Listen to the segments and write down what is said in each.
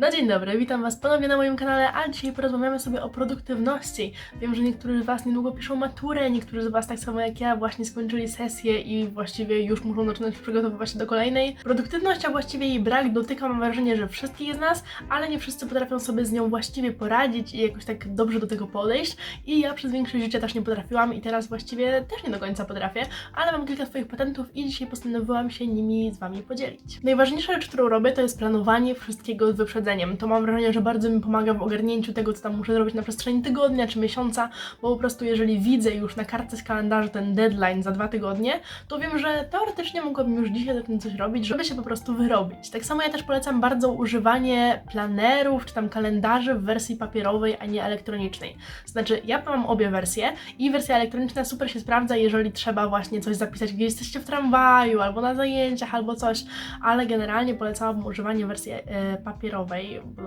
No dzień dobry, witam Was ponownie na moim kanale, a dzisiaj porozmawiamy sobie o produktywności. Wiem, że niektórzy z Was niedługo piszą maturę, niektórzy z Was tak samo jak ja właśnie skończyli sesję i właściwie już muszą zaczynać przygotowywać się do kolejnej. Produktywność, a właściwie jej brak dotyka mam wrażenie, że wszystkich z nas, ale nie wszyscy potrafią sobie z nią właściwie poradzić i jakoś tak dobrze do tego podejść. I ja przez większość życia też nie potrafiłam i teraz właściwie też nie do końca potrafię, ale mam kilka swoich patentów i dzisiaj postanowiłam się nimi z Wami podzielić. Najważniejsza rzecz, którą robię, to jest planowanie wszystkiego z wyprzedzeniem. To mam wrażenie, że bardzo mi pomaga w ogarnięciu tego, co tam muszę zrobić na przestrzeni tygodnia czy miesiąca, bo po prostu jeżeli widzę już na kartce z kalendarza ten deadline za dwa tygodnie, to wiem, że teoretycznie mogłabym już dzisiaj zacząć coś robić, żeby się po prostu wyrobić. Tak samo ja też polecam bardzo używanie planerów czy tam kalendarzy w wersji papierowej, a nie elektronicznej. Znaczy, ja mam obie wersje i wersja elektroniczna super się sprawdza, jeżeli trzeba właśnie coś zapisać, gdzie jesteście w tramwaju, albo na zajęciach, albo coś, ale generalnie polecałabym używanie wersji e, papierowej.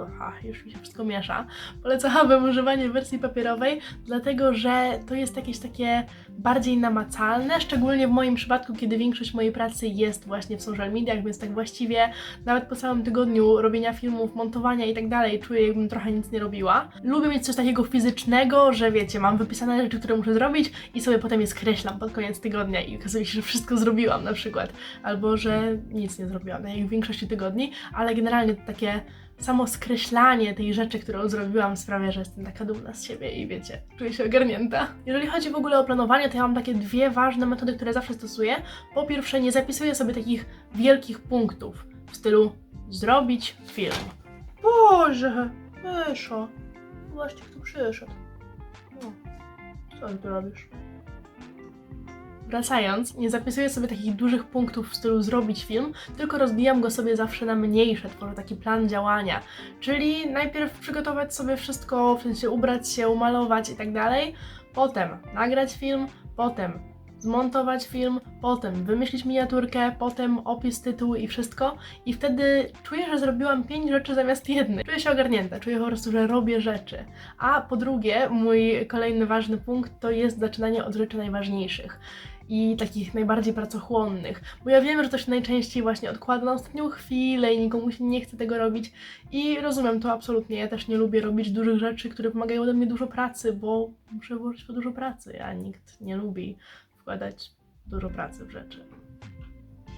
Aha, już mi się wszystko miesza. Polecałabym używanie wersji papierowej, dlatego że to jest jakieś takie bardziej namacalne, szczególnie w moim przypadku, kiedy większość mojej pracy jest właśnie w social mediach, więc tak właściwie nawet po całym tygodniu robienia filmów, montowania i tak dalej, czuję jakbym trochę nic nie robiła. Lubię mieć coś takiego fizycznego, że wiecie, mam wypisane rzeczy, które muszę zrobić i sobie potem je skreślam pod koniec tygodnia i okazuje się, że wszystko zrobiłam na przykład, albo że nic nie zrobiłam, jak w większości tygodni, ale generalnie to takie samo skreślanie tej rzeczy, którą zrobiłam sprawia, że jestem taka dumna z siebie i wiecie, czuję się ogarnięta. Jeżeli chodzi w ogóle o planowanie, to ja mam takie dwie ważne metody, które zawsze stosuję. Po pierwsze, nie zapisuję sobie takich wielkich punktów w stylu zrobić film. Boże, Myszo, właśnie kto przyszedł. No, co ty tu robisz? Wracając, nie zapisuję sobie takich dużych punktów w stylu zrobić film, tylko rozbijam go sobie zawsze na mniejsze, tworzę taki plan działania. Czyli najpierw przygotować sobie wszystko, w sensie ubrać się, umalować i tak dalej, potem nagrać film, potem zmontować film, potem wymyślić miniaturkę, potem opis, tytuł i wszystko. I wtedy czuję, że zrobiłam pięć rzeczy zamiast jednej. Czuję się ogarnięta, czuję po prostu, że robię rzeczy. A po drugie, mój kolejny ważny punkt to jest zaczynanie od rzeczy najważniejszych i takich najbardziej pracochłonnych. Bo ja wiem, że to się najczęściej właśnie odkłada na ostatnią chwilę i nikomu się nie chce tego robić. I rozumiem to absolutnie. Ja też nie lubię robić dużych rzeczy, które wymagają ode mnie dużo pracy, bo muszę włożyć w dużo pracy, a nikt nie lubi wkładać dużo pracy w rzeczy.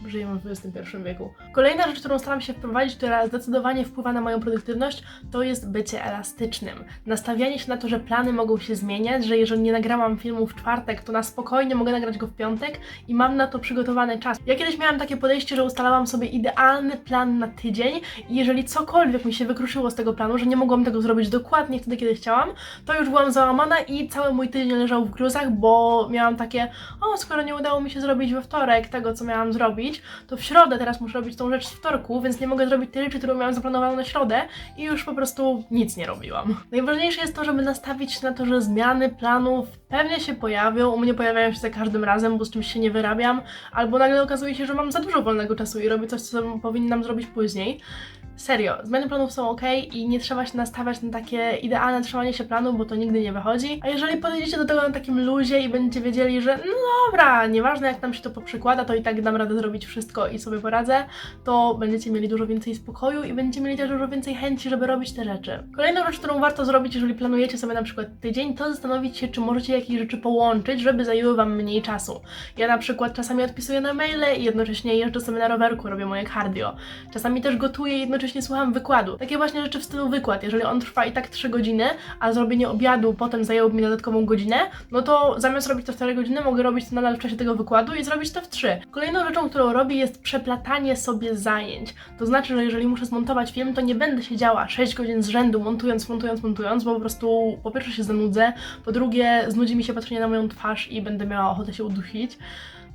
Żyjemy w XXI wieku. Kolejna rzecz, którą staram się wprowadzić, która zdecydowanie wpływa na moją produktywność, to jest bycie elastycznym. Nastawianie się na to, że plany mogą się zmieniać, że jeżeli nie nagrałam filmu w czwartek, to na spokojnie mogę nagrać go w piątek i mam na to przygotowany czas. Ja kiedyś miałam takie podejście, że ustalałam sobie idealny plan na tydzień i jeżeli cokolwiek mi się wykruszyło z tego planu, że nie mogłam tego zrobić dokładnie wtedy, kiedy chciałam, to już byłam załamana i cały mój tydzień leżał w gruzach, bo miałam takie, o, skoro nie udało mi się zrobić we wtorek tego, co miałam zrobić, to w środę teraz muszę robić tą rzecz z wtorku, więc nie mogę zrobić tej rzeczy, którą miałam zaplanowaną na środę i już po prostu nic nie robiłam. Najważniejsze jest to, żeby nastawić się na to, że zmiany planów pewnie się pojawią, u mnie pojawiają się za każdym razem, bo z czymś się nie wyrabiam, albo nagle okazuje się, że mam za dużo wolnego czasu i robię coś, co powinnam zrobić później. Serio, zmiany planów są ok i nie trzeba się nastawiać na takie idealne trzymanie się planu, bo to nigdy nie wychodzi. A jeżeli podejdziecie do tego na takim luzie i będziecie wiedzieli, że no dobra, nieważne jak nam się to poprzykłada, to i tak dam radę zrobić wszystko i sobie poradzę, to będziecie mieli dużo więcej spokoju i będziecie mieli też dużo więcej chęci, żeby robić te rzeczy. Kolejną rzecz, którą warto zrobić, jeżeli planujecie sobie na przykład tydzień, to zastanowić się, czy możecie jakieś rzeczy połączyć, żeby zajęły Wam mniej czasu. Ja na przykład czasami odpisuję na maile i jednocześnie jeżdżę sobie na rowerku, robię moje cardio. Czasami też gotuję i jednocześnie słucham wykładu. Takie właśnie rzeczy w stylu wykład. Jeżeli on trwa i tak 3 godziny, a zrobienie obiadu potem zajęłoby mi dodatkową godzinę, no to zamiast robić to w 4 godziny, mogę robić to nadal w czasie tego wykładu i zrobić to w 3. Kolejną rzeczą, którą robię jest przeplatanie sobie zajęć. To znaczy, że jeżeli muszę zmontować film, to nie będę siedziała 6 godzin z rzędu montując, montując, montując, bo po prostu po pierwsze się zanudzę, po drugie znudzi mi się patrzenie na moją twarz i będę miała ochotę się udusić.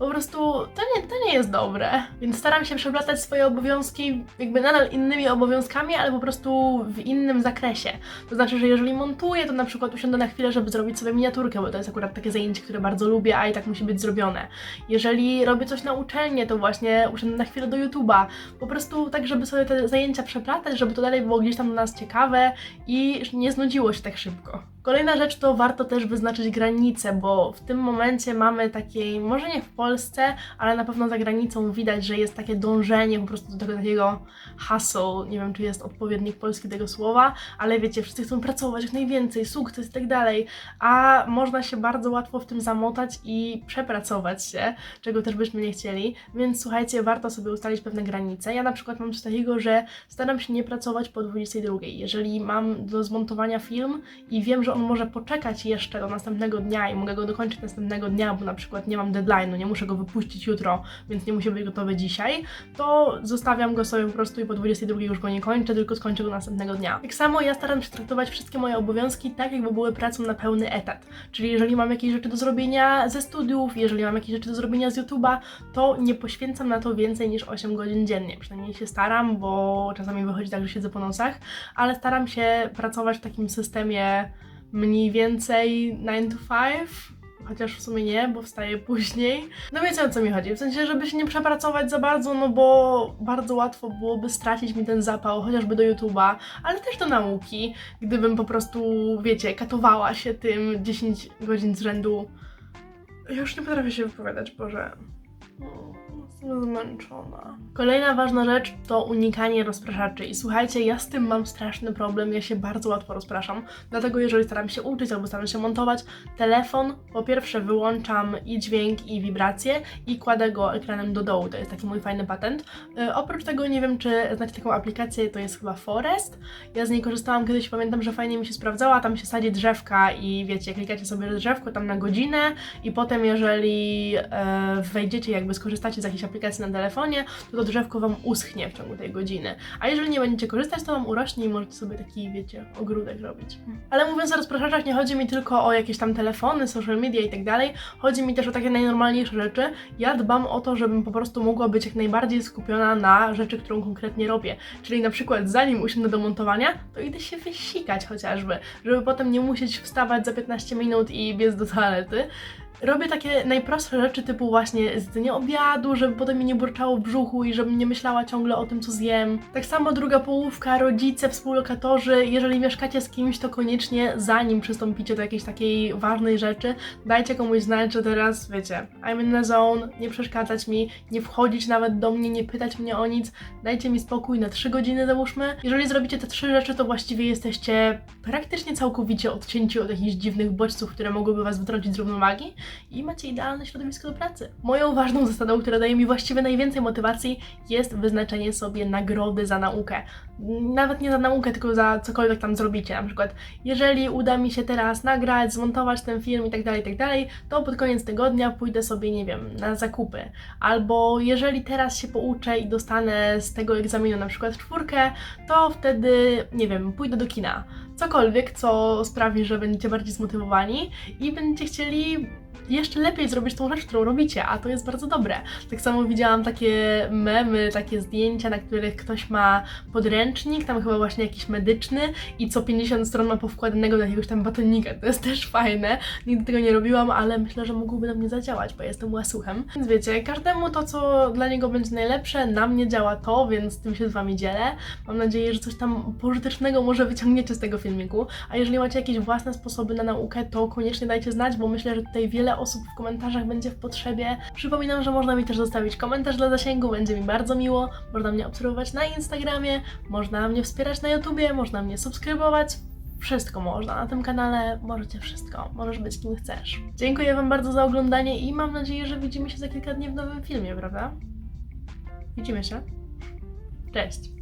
Po prostu to nie, to nie jest dobre. Więc staram się przeplatać swoje obowiązki jakby nadal innymi obowiązkami, ale po prostu w innym zakresie. To znaczy, że jeżeli montuję, to na przykład usiądę na chwilę, żeby zrobić sobie miniaturkę, bo to jest akurat takie zajęcie, które bardzo lubię, a i tak musi być zrobione. Jeżeli robię coś na uczelnię, to właśnie usiądę na chwilę do YouTube'a. Po prostu tak, żeby sobie te zajęcia przeplatać, żeby to dalej było gdzieś tam dla nas ciekawe i nie znudziło się tak szybko. Kolejna rzecz to warto też wyznaczyć granice, bo w tym momencie mamy takiej, może nie w Polsce, ale na pewno za granicą widać, że jest takie dążenie po prostu do tego takiego hustle, nie wiem czy jest odpowiednik polski tego słowa, ale wiecie, wszyscy chcą pracować jak najwięcej, sukces i tak dalej, a można się bardzo łatwo w tym zamotać i przepracować się, czego też byśmy nie chcieli, więc słuchajcie, warto sobie ustalić pewne granice. Ja na przykład mam coś takiego, że staram się nie pracować po 22. Jeżeli mam do zmontowania film i wiem, że on może poczekać jeszcze do następnego dnia i mogę go dokończyć następnego dnia, bo na przykład nie mam deadline'u, nie muszę go wypuścić jutro, więc nie musi być gotowy dzisiaj, to zostawiam go sobie po prostu i po 22 już go nie kończę, tylko skończę go następnego dnia. Tak samo ja staram się traktować wszystkie moje obowiązki tak, jakby były pracą na pełny etat. Czyli jeżeli mam jakieś rzeczy do zrobienia ze studiów, jeżeli mam jakieś rzeczy do zrobienia z YouTube'a, to nie poświęcam na to więcej niż 8 godzin dziennie. Przynajmniej się staram, bo czasami wychodzi tak, że siedzę po nocach, ale staram się pracować w takim systemie mniej więcej 9 to 5. Chociaż w sumie nie, bo wstaję później. No wiecie o co mi chodzi. W sensie, żeby się nie przepracować za bardzo, no bo bardzo łatwo byłoby stracić mi ten zapał, chociażby do YouTube'a, ale też do nauki, gdybym po prostu, wiecie, katowała się tym 10 godzin z rzędu. Ja już nie potrafię się wypowiadać, Boże. Zmęczona. Kolejna ważna rzecz to unikanie rozpraszaczy. I słuchajcie, ja z tym mam straszny problem. Ja się bardzo łatwo rozpraszam. Dlatego, jeżeli staram się uczyć albo staram się montować, telefon po pierwsze wyłączam i dźwięk, i wibracje i kładę go ekranem do dołu. To jest taki mój fajny patent. Yy, oprócz tego, nie wiem, czy znacie taką aplikację, to jest chyba Forest. Ja z niej korzystałam kiedyś, pamiętam, że fajnie mi się sprawdzała. Tam się sadzi drzewka i wiecie, klikacie sobie drzewko tam na godzinę i potem, jeżeli e, wejdziecie, jakby skorzystacie z jakiejś aplikacji na telefonie, to to drzewko Wam uschnie w ciągu tej godziny. A jeżeli nie będziecie korzystać, to Wam urośnie i możecie sobie taki, wiecie, ogródek robić. Ale mówiąc o rozpraszaczach, nie chodzi mi tylko o jakieś tam telefony, social media i tak dalej, chodzi mi też o takie najnormalniejsze rzeczy. Ja dbam o to, żebym po prostu mogła być jak najbardziej skupiona na rzeczy, którą konkretnie robię. Czyli na przykład zanim usiądę do montowania, to idę się wysikać chociażby, żeby potem nie musieć wstawać za 15 minut i biec do toalety. Robię takie najprostsze rzeczy typu właśnie zjedzenie obiadu, żeby potem mi nie burczało w brzuchu i żebym nie myślała ciągle o tym, co zjem. Tak samo druga połówka, rodzice, współlokatorzy, jeżeli mieszkacie z kimś, to koniecznie zanim przystąpicie do jakiejś takiej ważnej rzeczy, dajcie komuś znać, że teraz, wiecie, I'm in the zone, nie przeszkadzać mi, nie wchodzić nawet do mnie, nie pytać mnie o nic, dajcie mi spokój na 3 godziny załóżmy. Jeżeli zrobicie te trzy rzeczy, to właściwie jesteście praktycznie całkowicie odcięci od jakichś dziwnych bodźców, które mogłyby was wytrącić z równowagi i macie idealne środowisko do pracy. Moją ważną zasadą, która daje mi właściwie najwięcej motywacji, jest wyznaczenie sobie nagrody za naukę. Nawet nie za naukę, tylko za cokolwiek tam zrobicie. Na przykład, jeżeli uda mi się teraz nagrać, zmontować ten film i tak dalej, tak dalej, to pod koniec tygodnia pójdę sobie, nie wiem, na zakupy. Albo jeżeli teraz się pouczę i dostanę z tego egzaminu na przykład czwórkę, to wtedy, nie wiem, pójdę do kina. Cokolwiek, co sprawi, że będziecie bardziej zmotywowani i będziecie chcieli jeszcze lepiej zrobić tą rzecz, którą robicie, a to jest bardzo dobre. Tak samo widziałam takie memy, takie zdjęcia, na których ktoś ma podręcznik, tam chyba właśnie jakiś medyczny i co 50 stron ma powkładanego do jakiegoś tam batonika. To jest też fajne. Nigdy tego nie robiłam, ale myślę, że mogłoby na mnie zadziałać, bo jestem łasuchem. Więc wiecie, każdemu to, co dla niego będzie najlepsze, na mnie działa to, więc tym się z Wami dzielę. Mam nadzieję, że coś tam pożytecznego może wyciągniecie z tego filmiku. A jeżeli macie jakieś własne sposoby na naukę, to koniecznie dajcie znać, bo myślę, że tutaj wiele osób w komentarzach będzie w potrzebie. Przypominam, że można mi też zostawić komentarz dla zasięgu, będzie mi bardzo miło. Można mnie obserwować na Instagramie, można mnie wspierać na YouTubie, można mnie subskrybować. Wszystko można na tym kanale, możecie wszystko, możesz być kim chcesz. Dziękuję Wam bardzo za oglądanie i mam nadzieję, że widzimy się za kilka dni w nowym filmie, prawda? Widzimy się. Cześć!